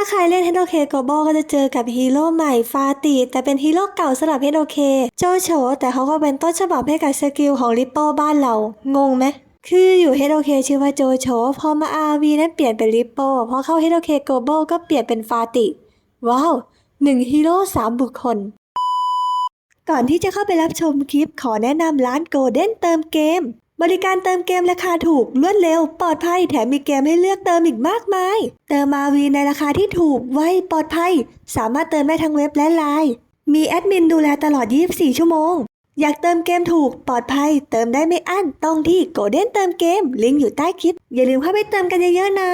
าใครเล่น h ฮ d o k g l o b a l ก็จะเจอกับฮีโร่ใหม่ฟาติแต่เป็นฮีโร่เก่าสำหรับ h ฮ d o k โจโฉแต่เขาก็เป็นต้นฉบับให้กับสกิลของริปโป้บ้านเรา งงไหมคืออยู่ h ฮ d o k ชื่อว่าโจโฉพอมา RV นั้นเปลี่ยนเป็นริปโป้พอเข้า h ฮ d o k g l o b a l ก็เปลี่ยนเป็นฟาติ ว้าวหนึ่งฮีโร่สามบุคคลก่อนที่จะเข้าไปรับชมคลิปขอแนะนำร้านโกลเด้นเติมเกม บริการเติมเกมราคาถูกรวดเร็ว ปลอดภัยแถมมีเกมให้เลือกเติมอีกมากมาย เติมมาวีในราคาที่ถูกไวปลอดภัย สามารถเติมได้ทั้งเว็บและไลน์มีแอดมินดูแลตลอด 24 ชั่วโมง อยากเติมเกมถูกปลอดภัย เติมได้ไม่อั้นต้องที่โกลเด้นเติมเกม ลิงก์อยู่ใต้คลิป อย่าลืมเข้าไปเติมกันเยอะๆนะ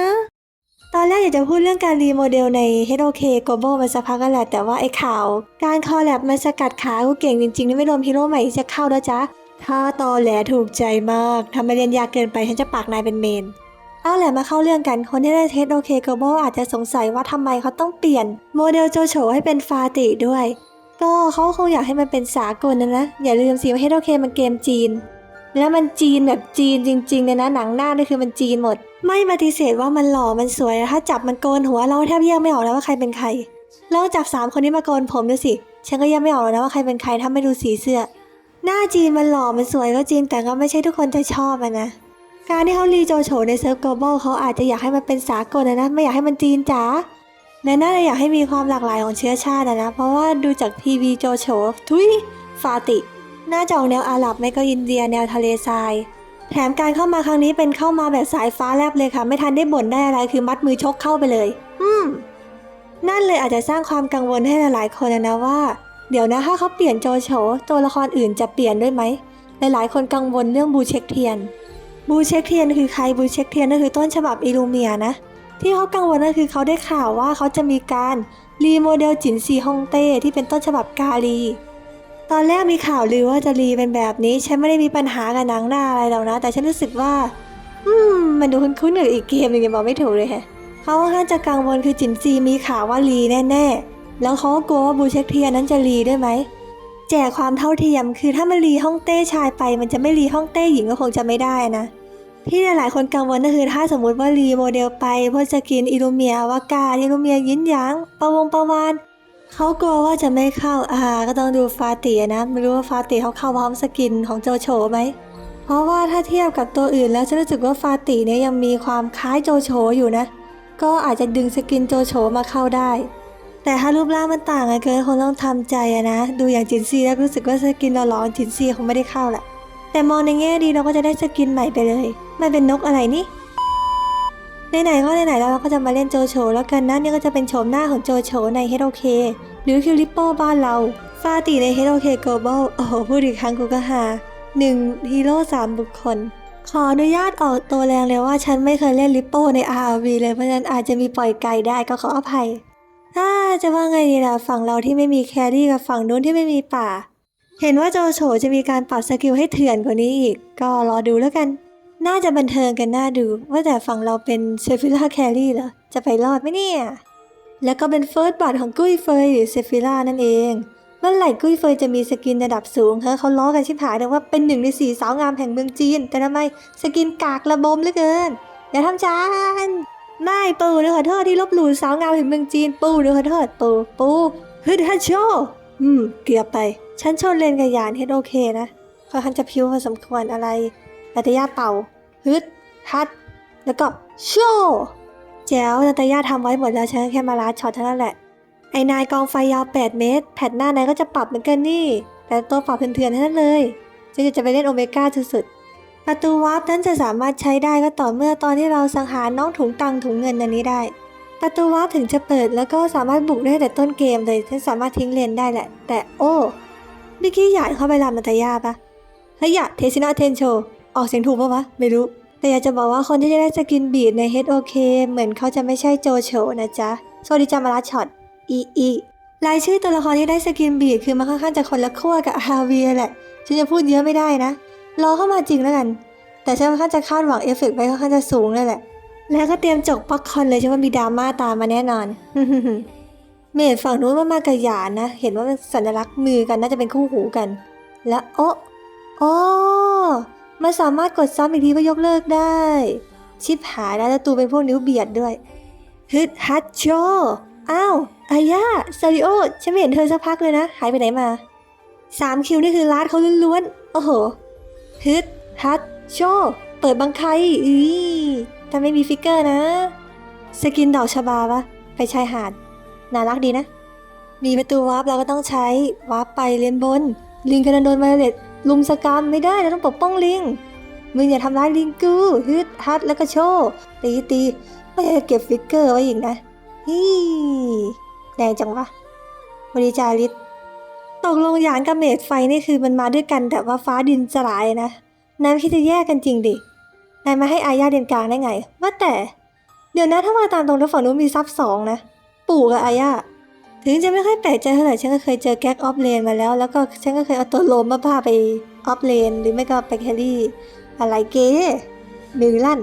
ตอนแรกอยากจะพูดเรื่องการรีโมเดลใน HOK Global มาสักพักกันแหละแต่ว่าไอ้ข่าว การคอลแลบมาสกัดขากูเก่งจริงๆนี่ไม่รวมฮีโร่ใหม่ที่จะเข้าแล้วจ้ะ ถ้าตอแหลถูกใจมากทำไมเรียนยากเกินไปฉันจะปากนายเป็นเมน เอาแหละมาเข้าเรื่องกันคนที่ได้ HOK Global อาจจะสงสัยว่าทำไมเขาต้องเปลี่ยน โมเดลโจโฉให้เป็นฟาติด้วย ก็เขาคงอยากให้มันเป็นสากลนะนะ อย่าลืมสิว่า HOK มันเกมจีน แล้วมันจีนแบบจีนจริงๆเลยนะหนังหน้านี่คือมันจีนหมด ไม่ปฏิเสธว่ามันหล่อมันสวยถ้าจับมันโกนหัวเราแทบแยกไม่ออกแล้วว่าใครเป็นใครลองจับสามคนนี้มาโกนผมดูสิฉันก็แยกไม่ออกแล้วนะว่าใครเป็นใครถ้าไม่ดูสีเสื้อ หน้าจีนมันหล่อมันสวยก็จริงแต่ก็ไม่ใช่ทุกคนจะชอบอะนะ การที่เขารีโจโฉในเซิร์ฟ global เขาอาจจะอยากให้มันเป็นสากลนะนะไม่อยากให้มันจีนจ๋าและน่าจะอยากให้มีความหลากหลายของเชื้อชาติอะนะเพราะว่าดูจากทีวีโจโฉทุยฟาติน่าจะออกแนวอาหรับไม่ก็อินเดียแนวทะเลทราย แถมการเข้ามาครั้งนี้เป็นเข้ามาแบบสายฟ้าแลบเลยค่ะ ไม่ทันได้บ่นได้อะไรคือมัดมือชกเข้าไปเลย อืมนั่นเลยอาจจะสร้างความกังวลให้หลายๆคนนะว่า เดี๋ยวนะถ้าเขาเปลี่ยนโจโฉตัวละครอื่นจะเปลี่ยนด้วยไหม หลายๆ คนกังวลเรื่องบูเช็คเทียน บูเช็คเทียนคือใครบูเช็คเทียนก็คือต้นฉบับอิลูเมียนะ ที่เขากังวลก็คือเขาได้ข่าวว่าเขาจะมีการรีโมเดลจินซีฮงเต้ที่เป็นต้นฉบับกาลี ตอนแรกมีข่าวลือว่าจะรีเป็นแบบนี้ ฉันไม่ได้มีปัญหากับหนังหน้าอะไรหรอกนะ แต่ฉันรู้สึกว่า อืม มันดูคุ้นๆกับอีกเกมหนึงยังบอกไม่ถูกเลยแฮะเขาค่อนข้างจะกังวลคือจินซีมีข่าวว่ารีแน่ๆ แล้วเขาก็กลัวว่าบูเช็คเทียนั้นจะรีด้วยไหมแจกความเท่าเทียม คือถ้ามันรีห้องเต้ชายไป มันจะไม่รีห้องเต้หญิงก็คงจะไม่ได้นะ ที่หลายๆคนกังวลก็คือถ้าสมมุติว่ารีโมเดลไปพวกสกินอิลูเมียวากาอิลูเมียยินหยางประวงประวานเขากลัวว่าจะไม่เข้าอ่าก็ต้องดูฟาตินะไม่รู้ว่าฟาติเขาเข้าพร้อมสกินของโจโฉไหมเพราะว่าถ้าเทียบกับตัวอื่นแล้วฉันรู้สึกว่าฟาติเนี่ยยังมีความคล้ายโจโฉอยู่นะ ก็อาจจะดึงสกินโจโฉมาเข้าได้ แต่ถ้ารูปร่างมันต่างกันเกินคงต้องทำใจอะนะ ดูอย่างจินซีแล้วรู้สึกว่าสกินหล่อๆจินซีคงไม่ได้เข้าแหละ แต่มองในแง่ดีเราก็จะได้สกินใหม่ไปเลย มันเป็นนกอะไรนี่ไหนๆก็ไหนๆแล้วเราก็จะมาเล่นโจโฉแล้วกันนะนี่ก็จะเป็นโฉมหน้าของโจโฉใน HOK หรือคิวริปโป้บ้านเราฟาติใน HOK Global โอ้โหพูดอีกครั้งกูก็หาหนึ่งฮีโร่สามบุคคล ขออนุญาตออกตัวแรงเลยว่าฉันไม่เคยเล่นริปโป้ใน RV เลยเพราะฉะนั้นอาจจะมีปล่อยไก่ได้ก็ขออภัย ถ้าจะว่าไงดีล่ะฝั่งเราที่ไม่มีแครี่กับฝั่งนู้นที่ไม่มีป่า เห็นว่าโจโฉจะมีการปรับสกิลให้เถื่อนกว่านี้อีก ก็รอดูแล้วกัน น่าจะบันเทิงกันน่าดู ว่าแต่ฝั่งเราเป็นเซฟิล่าแครี่เหรอ จะไปรอดไหมเนี่ย แล้วก็เป็นเฟิร์สบัตของกุ้ยเฟยหรือเซฟิล่านั่นเองเมื่อไหร่กุ้ยเฟยจะมีสกินระดับสูงเฮ้เขาล้อกันชิบหายเลยว่าเป็นหนึ่งในสี่สาวงามแห่งเมืองจีน แต่ทำไมสกินกากระบมเหลือเกินอย่าทำจาน ไม่ปูเดี๋ยวขอโทษที่ลบหลู่สาวงามแห่งเมืองจีนปูเดี๋ยวขอโทษปูปูฮึดฮัชโชอืม เกือบไป ฉันชนเลนกับยานเฮดโอเคนะค่อนข้างจะพิ้วพอสมควรอะไรนาตยาเป่า ฮึดฮัด แล้วก็โชว์แจ๋วนาตยาทำไว้หมดแล้วฉันแค่มาลาดช็อตเท่านั้นแหละ ไอ้นายกองไฟยาว 8 เมตร แผ่นหน้านายก็จะปรับเหมือนกันนี่ แต่ตัวปรับเถื่อนๆทั้นั้นเลยฉันจะไปเล่นโอเมก้าสุดๆ ประตูวาร์ปนั้นจะสามารถใช้ได้ก็ต่อเมื่อตอนที่เราสังหารน้องถุงตังถุงเงินอันนี้ได้ ประตูวาร์ปถึงจะเปิดแล้วก็สามารถบุกได้แต่ต้นเกมเลยฉันสามารถทิ้งเลนได้แหละ แต่โอ้เมื่อกี้หยาดเข้าไปรำนาตยาปะเฮ้ยหยาดเทซินาเทนโช ออกเสียงถูกปะวะ ไม่รู้ แต่อยากจะบอกว่าคนที่จะได้สกินบีดใน HOK เหมือนเขาจะไม่ใช่โจโฉนะจ๊ะสวัสดีจามาราช็อตอีอีรายชื่อตัวละครที่ได้สกินบีดคือมันค่อนข้างจะคนละขั้วกับฮาเวียแหละ ฉันจะพูดเยอะไม่ได้นะ รอเข้ามาจริงแล้วกัน แต่ฉันค่อนข้างจะคาดหวังเอฟเฟกต์ไว้ค่อนข้างจะสูงเลยแหละ แล้วก็เตรียมจกป๊อกคอนเลยฉันว่ามีดราม่าตามมาแน่นอน เมดฝั่งนู้นมันมากับหยานนะ เห็นว่าเป็นสัญลักษณ์มือกันน่าจะเป็นคู่หูกัน แล้วโอ้โอ้มันสามารถกดซ้ำอีกทีก็ยกเลิกได้ ชิปหายแล้วแล้วตูเป็นพวกนิ้วเบียดด้วยฮึดฮัตโชอ้าวอายาซาริโอฉันไม่เห็นเธอสักพักเลยนะ หายไปไหนมาสามคิวนี่คือลาดเขาล้วนๆโอ้โหฮึดฮัต โชเปิดบังไคอีแต่ไม่มีฟิกเกอร์นะ สกินดอกชบาปะไปชายหาด น่ารักดีนะ มีประตูวาร์ปเราก็ต้องใช้วาร์ปไปเรียนบน ลิงกำลังโดนไวเลตลุมสกรรมไม่ได้เราต้องปกป้องลิง มึงอย่าทำร้ายลิงกูฮึดฮัดแล้วก็โชว์ตีตีไม่เก็บฟิกเกอร์ไว้อีกนะฮีแรงจังวะวันนี้จาริสตกลงยานกับเมดไฟนี่คือมันมาด้วยกันแต่ว่าฟ้าดินสลายนะ นายไม่คิดจะแยกกันจริงดิ นายมาให้อาญาเด่นกลางได้ไง ว่าแต่ เดี๋ยวนะถ้ามาตามตรงแล้วฝั่งนู้นมีซับสองนะ ปู่กับอาญา ถึงจะไม่ค่อยแปลกใจเท่าไหร่ฉันก็เคยเจอแก๊กออฟเลนมาแล้ว แล้วก็ฉันก็เคยเอาตัวโลมมาพาไปออฟเลน หรือไม่ก็ไปแครี่ อะไรเก๋มือลั่น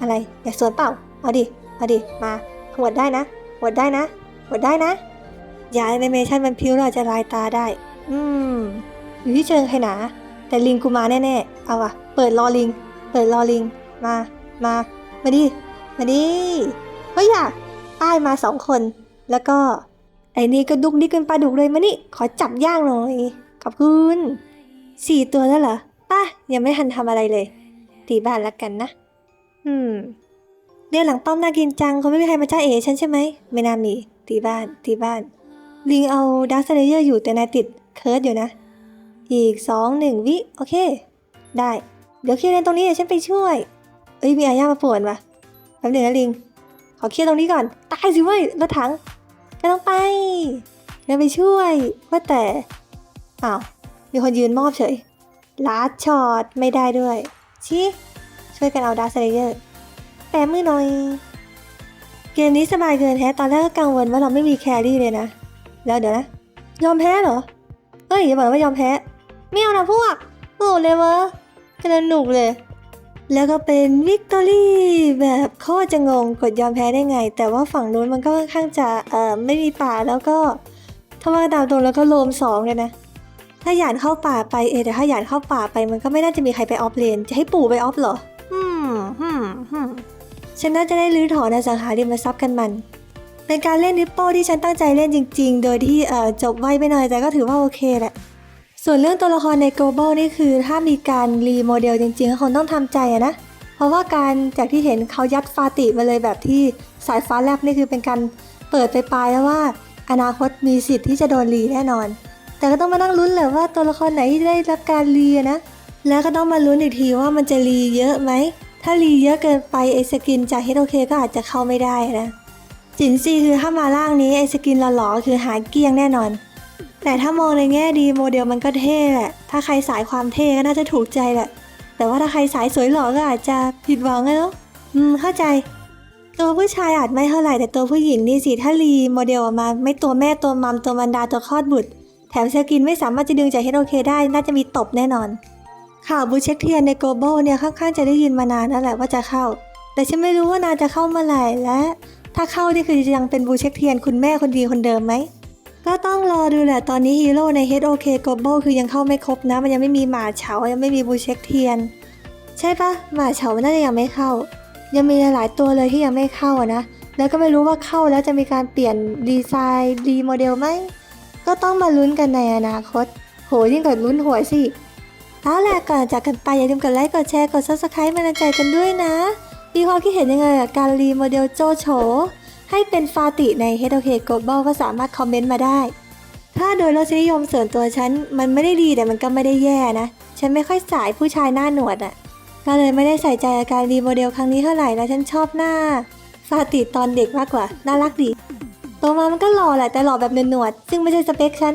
อะไรอยากสวนเปล่า เอาดิ เอาดิ มาหวดได้นะหวดได้นะหวดได้นะ อย่าแอนิเมชันมันพิ้วเราจจะลายตาได้ อืมอยู่ที่เชิงใครหนา แต่ลิงกูมาแน่ๆ เอาอะเปิดรอลิง เปิดรอลิง มา มา มาดิ มาดิ เฮ้ยอะป้ายมาสองคน แล้วก็ ไอ้นี่ก็ดุกดิกเป็นปลาดุกเลยมานี่ ขอจับย่างหน่อย ขอบคุณสี่ตัวแล้วเหรอป้ายังไม่ทันทำอะไรเลย ตีบ้านละกันนะ อืมเรียนหลังป้อมน่ากินจังเขาไม่มีใครมาจ้าเอ๋ฉันใช่ไหม ไม่น่ามี ตีบ้าน ตีบ้าน ลิงเอาดักสเลเยอร์อยู่แต่นายติดเคิร์ดอยู่นะ อีกสองหนึ่งวิ โอเค ได้ เดี๋ยวเคลียร์เลนตรงนี้เดี๋ยวฉันไปช่วย เอ้ยมีอาญามาป่วนว่ะแป๊บหนึงนะลิง ขอเคลียร์ตรงนี้ก่อน ตายสิเว้ยรถถังก็ต้องไปเดี๋ยวไปช่วย ว่าแต่ อ้าว มีคนยืนมอบเฉยลาดช็อตไม่ได้ด้วยชิช่วยกันเอาดาร์สเลเยอร์แปะมือหน่อย เกมนี้สบายเกินแท้ตอนแรกก็กังวลว่าเราไม่มีแครี่เลยนะ แล้วเดี๋ยวนะ ยอมแพ้เหรอเฮ้ยอย่าบอกนะว่ายอมแพ้ ไม่เอานะพวก โอ้เลยวะกำลังหนุกเลย แล้วก็เป็นวิกตอรี่แบบโคตรจะงงกดยอมแพ้ได้ไง แต่ว่าฝั่งนู้นมันก็ค่อนข้างจะเอ่อไม่มีป่าแล้วก็ถ้าว่าตามตรงแล้วก็โลมสองเลยนะ ถ้าหยานเข้าป่าไปเออแต่ถ้าหยานเข้าป่าไปมันก็ไม่น่าจะมีใครไปออฟเลน จะให้ปู่ไปออฟเหรอฮึมฮึมฮึมฉันน่าจะได้รื้อถอนอสังหาริมทรัพย์กันมันเป็นการเล่นนิปโป้ที่ฉันตั้งใจเล่นจริง ๆ โดยที่จบไวไปหน่อยแต่ก็ถือว่าโอเคแหละ ส่วนเรื่องตัวละครใน global นี่คือถ้ามีการรีโมเดลจริงๆก็คงต้องทำใจนะ เพราะว่าการจากที่เห็นเขายัดฟาติมาเลยแบบที่สายฟ้าแลบนี่คือเป็นการเปิดไปปลายแล้วว่า อนาคตมีสิทธิ์ที่จะโดนรีแน่นอน แต่ก็ต้องมานั่งลุ้นแหละว่าตัวละครไหนที่ได้รับการรีนะ แล้วก็ต้องมาลุ้นอีกทีว่ามันจะรีเยอะไหม ถ้ารีเยอะเกินไปไอสกินจาก HOK ก็อาจจะเข้าไม่ได้นะ จินซีคือถ้ามาล่างนี้ไอสกินหล่อๆคือหาเกลี้ยงแน่นอน แต่ถ้ามองในแง่ดีโมเดลมันก็เท่แหละ ถ้าใครสายความเท่ก็น่าจะถูกใจแหละ แต่ว่าถ้าใครสายสวยหล่อก็อาจจะผิดหวังอะเนาะอืม เข้าใจ ตัวผู้ชายอาจไม่เท่าไหร่แต่ตัวผู้หญิงนี่สิถ้ารีโมเดลออกมา ไม่ตัวแม่ตัวมัมตัวมันดาตัวคลอดบุตร แถมสกินไม่สามารถจะดึงจาก HOK ได้ น่าจะมีตบแน่นอน ข่าวบูเช็คเทียนใน global เนี่ยค่อนข้างจะได้ยินมานานแล้วแหละว่าจะเข้า แต่ฉันไม่รู้ว่านานจะเข้าเมื่อไหร่และ ถ้าเข้านี่คือจะยังเป็นบูเช็คเทียนคุณแม่คนดีคนเดิมไหม ก็ต้องรอดูแหละตอนนี้ฮีโร่ใน HOK Global คือยังเข้าไม่ครบนะ มันยังไม่มีหมาเฉา ยังไม่มีบูเช็คเทียน ใช่ปะหมาเฉาน่าจะยังไม่เข้า ยังมีหลายตัวเลยที่ยังไม่เข้าอะนะ แล้วก็ไม่รู้ว่าเข้าแล้วจะมีการเปลี่ยนดีไซน์รีโมเดลไหม ก็ต้องมาลุ้นกันในอนาคต โหยิ่งกว่าลุ้นหวยสิเอาแหละก่อนจากกันไปอย่าลืมกดไลค์กดแชร์กด subscribe มาในใจกันด้วยนะมีความคิดเห็นยังไงกับการรีโมเดลโจโฉ ให้เป็นฟาติใน HOK Global ก็สามารถคอมเมนต์มาได้ ถ้าโดยรสนิยมส่วนตัวฉัน มันไม่ได้ดีแต่มันก็ไม่ได้แย่นะ ฉันไม่ค่อยสายผู้ชายหน้าหนวดอะ่ะ ก็เลยไม่ได้ใส่ใจอาการรีโมเดลครั้งนี้เท่าไหร่แล้วฉันชอบหน้า ฟาติตอนเด็กมากกว่า น่ารักดีโตมามันก็หล่อแหละแต่หล่อแบบหนวดซึ่งไม่ใช่สเปคฉัน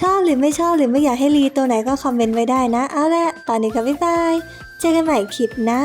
ชอบหรือไม่ชอบหรือไม่อยากให้รีตัวไหนก็คอมเมนต์ไว้ได้นะ เอาละตอนนี้ก็บ๊ายบาย เจอกันใหม่คลิปหน้า